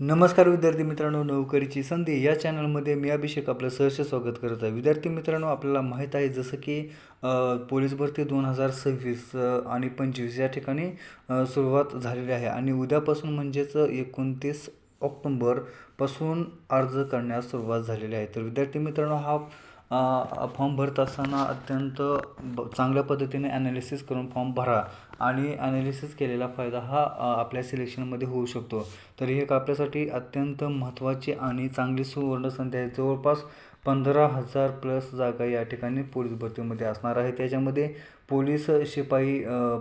नमस्कार विद्यार्थी मित्रांनो नोकरीची संधी. या चॅनलमध्ये मी अभिषेक आपलं सहर्ष स्वागत करत आहे. विद्यार्थी मित्रांनो आपल्याला माहीत आहे जसं की पोलीस भरती दोन हजार सव्वीस आणि पंचवीस या ठिकाणी सुरुवात झालेली आहे. आणि उद्यापासून म्हणजेच एकोणतीस ऑक्टोंबरपासून अर्ज करण्यास सुरुवात झालेली आहे. तर विद्यार्थी मित्रांनो हा फॉर्म भरत असताना अत्यंत ब चांगल्या पद्धतीने ॲनालिसिस करून फॉर्म भरा. आणि ॲनालिसिस केलेला फायदा हा आपल्या सिलेक्शनमध्ये होऊ शकतो. तर ही एक आपल्यासाठी अत्यंत महत्त्वाची आणि चांगली सुवर्ण संधी आहे. जवळपास पंधरा हजार प्लस जागा या ठिकाणी पोलीस भरतीमध्ये असणार आहे. त्याच्यामध्ये पोलीस शिपाई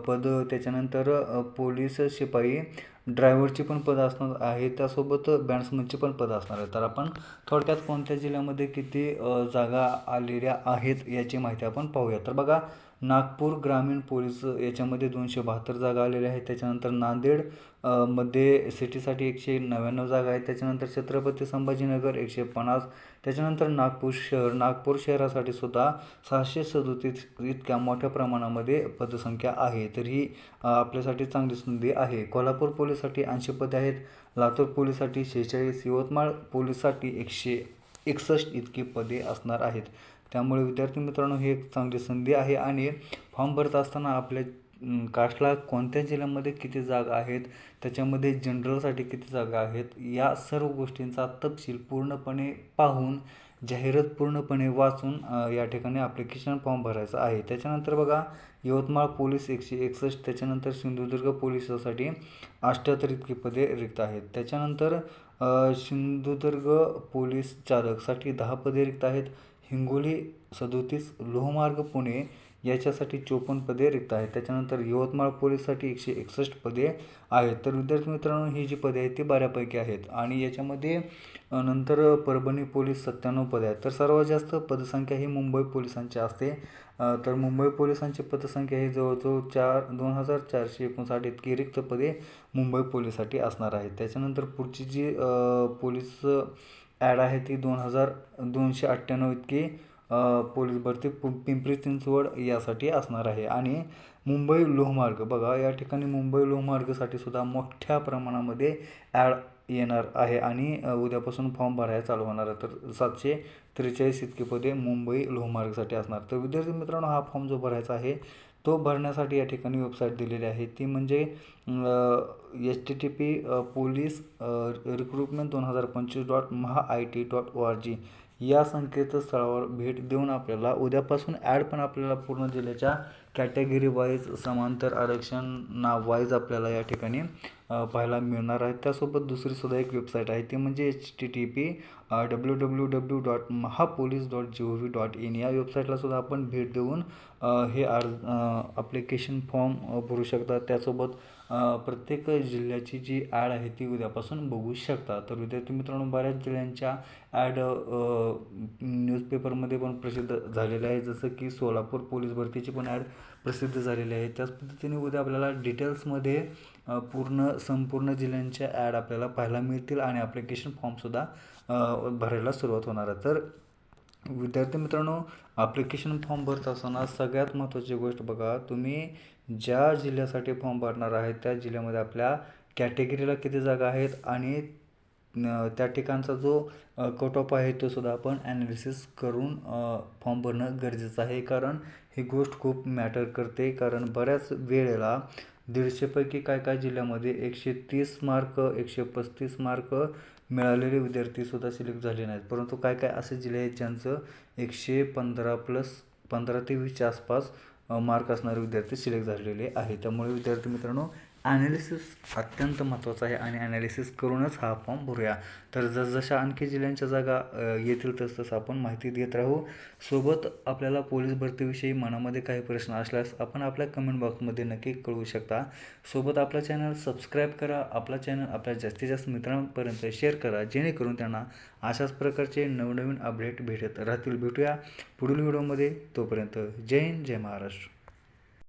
पद त्याच्यानंतर पोलीस शिपाई ड्रायव्हरची पण पदं असणार आहे. त्यासोबत बॅट्समनची पण पदं असणार आहे तर आपण थोडक्यात कोणत्या जिल्ह्यामध्ये किती जागा आलेल्या आहेत याची माहिती आपण पाहूया. तर बघा नागपूर ग्रामीण पोलीस याच्यामध्ये दोनशे बहात्तर जागा आलेल्या आहेत. त्याच्यानंतर नांदेडमध्ये सिटीसाठी एकशे नव्याण्णव जागा आहेत. त्याच्यानंतर छत्रपती संभाजीनगर एकशे पन्नास. त्याच्यानंतर नागपूर शहर नागपूर शहरासाठी सुद्धा सहाशे सदोतीस इतक्या मोठ्या प्रमाणात प्रमाणामध्ये पदसंख्या आहे तर ही आपल्यासाठी चांगली संधी आहे. कोल्हापूर पोलीससाठी ऐंशी पदे आहेत. लातूर पोलीससाठी शेहेचाळीस. यवतमाळ पोलीससाठी एकशे एकसष्ट इतकी पदे असणार आहेत. त्यामुळे विद्यार्थी मित्रांनो ही एक चांगली संधी आहे आणि फॉर्म भरत असताना आपल्या अं, कास्टला कोणत्या जिल्ह्यामध्ये किती जागा आहेत त्याच्यामध्ये जनरलसाठी किती जागा आहेत या सर्व गोष्टींचा तपशील पूर्णपणे पाहून जाहिरात पूर्णपणे वाचून या ठिकाणी ॲप्लिकेशन फॉर्म भरायचा आहे. त्याच्यानंतर बघा यवतमाळ पोलीस एकशे एकसष्ट त्याच्यानंतर सिंधुदुर्ग पोलिसासाठी अष्ट्याहत्तर इतकी पदे रिक्त आहेत. त्याच्यानंतर सिंधुदुर्ग पोलीस चालकसाठी दहा पदे रिक्त आहेत. हिंगोली सदोतीस लोहमार्ग पुणे याच्यासाठी चोपन्न पदे रिक्त आहेत. त्याच्यानंतर यवतमाळ पोलीससाठी एकशे एकसष्ट पदे आहेत. तर विद्यार्थी मित्रांनो ही जी पदे आहेत ती बऱ्यापैकी आहेत. आणि याच्यामध्ये नंतर परभणी पोलीस सत्त्याण्णव पदे आहेत. तर सर्वात जास्त पदसंख्या ही मुंबई पोलिसांची असते. तर मुंबई पोलिसांची पदसंख्या ही जवळजवळ चार दोन हजार चारशे एकोणसाठ इतकी रिक्त पदे मुंबई पोलिससाठी असणार आहेत. त्याच्यानंतर पुढची जी पोलीस ॲड आहे ती दोन हजार दोनशे अठ्ठ्याण्णव इतकी पोलीस भरती पु पिंपरी चिंचवड यासाठी असणार आहे. आणि मुंबई लोहमार्ग बघा या ठिकाणी मुंबई लोहमार्गसाठी सुद्धा मोठ्या प्रमाणामध्ये ॲड येणार आहे. आणि उद्यापासून फॉर्म भरायला चालू होणार आहे. तर सातशे त्रेचाळीस इतकी पदे मुंबई लोहमार्गसाठी असणार. तर विद्यार्थी मित्रांनो हा फॉर्म जो भरायचा आहे तो भरण्यासाठी या ठिकाणी वेबसाईट दिलेली आहे. ती म्हणजे H T T P police recruitment दोन हजार पंचवीस dot Maha I T dot O R G या संकेतस्थळावर भेट देऊन आपल्याला उद्यापासून ॲड पण आपल्याला पूर्ण जिल्ह्याच्या कॅटेगरी वाईज समांतर आरक्षण नाव वाईज आपल्याला या ठिकाणी पाहायला मिळणार आहे. त्यासोबत दुसरीसुद्धा एक वेबसाईट आहे. ती म्हणजे H T T P W W W dot Mahapolice dot G O V dot in. या वेबसाईटला सुद्धा आपण भेट देऊन हे आर ॲप्लिकेशन फॉर्म भरू शकता. त्यासोबत प्रत्येक जिल्ह्याची जी ॲड आहे ती उद्यापासून बघू शकता. तर विद्यार्थी मित्रांनो बऱ्याच जिल्ह्यांच्या ॲड न्यूजपेपरमध्ये पण प्रसिद्ध झालेल्या आहे जसं की सोलापूर पोलीस भरतीची पण ॲड प्रसिद्ध झालेली आहे त्याच पद्धतीने उद्या आपल्याला डिटेल्समध्ये पूर्ण संपूर्ण जिल्ह्यांच्या ॲड आपल्याला पाहायला मिळतील आणि ॲप्लिकेशन फॉर्मसुद्धा भरायला सुरुवात होणार आहे. तर विद्यार्थी मित्रांनो ॲप्लिकेशन फॉर्म भरत असताना सगळ्यात महत्त्वाची गोष्ट बघा तुम्ही ज्या जिल्ह्यासाठी फॉर्म भरणार आहे त्या जिल्ह्यामध्ये आपल्या कॅटेगरीला किती जागा आहेत आणि त्या ठिकाणचा जो कट ऑफ आहे तो सुद्धा आपण ॲनालिसिस करून फॉर्म भरणं गरजेचं आहे. कारण ही गोष्ट खूप मॅटर करते. कारण बऱ्याच वेळेला दीडशेपैकी काय काय जिल्ह्यामध्ये एकशे तीस मार्क एकशे पस्तीस मार्क मिळालेले विद्यार्थीसुद्धा सिलेक्ट झाले नाहीत. परंतु काय काय असे जिल्हे आहेत ज्यांचं एकशे पंधरा प्लस पंधरा ते वीसच्या आसपास मार्क असणारे विद्यार्थी सिलेक्ट झालेले आहे त्यामुळे विद्यार्थी मित्रांनो ॲनालिसिस अत्यंत महत्त्वाचं आहे आणि ॲनालिसिस करूनच हा फॉर्म भरूया. तर जसजशा आणखी जिल्ह्यांच्या जागा येतील तसतसं आपण माहिती देत राहू. सोबत आपल्याला पोलीस भरतीविषयी मनामध्ये काही प्रश्न असल्यास आपण आपल्या कमेंट बॉक्समध्ये नक्की कळवू शकता. सोबत आपला चॅनल सबस्क्राईब करा. आपला चॅनल आपल्या जास्तीत जास्त मित्रांपर्यंत शेअर करा. जेणेकरून त्यांना अशाच प्रकारचे नवनवीन अपडेट भेटत राहतील. भेटूया पुढील व्हिडिओमध्ये तोपर्यंत जय हिंद जय महाराष्ट्र.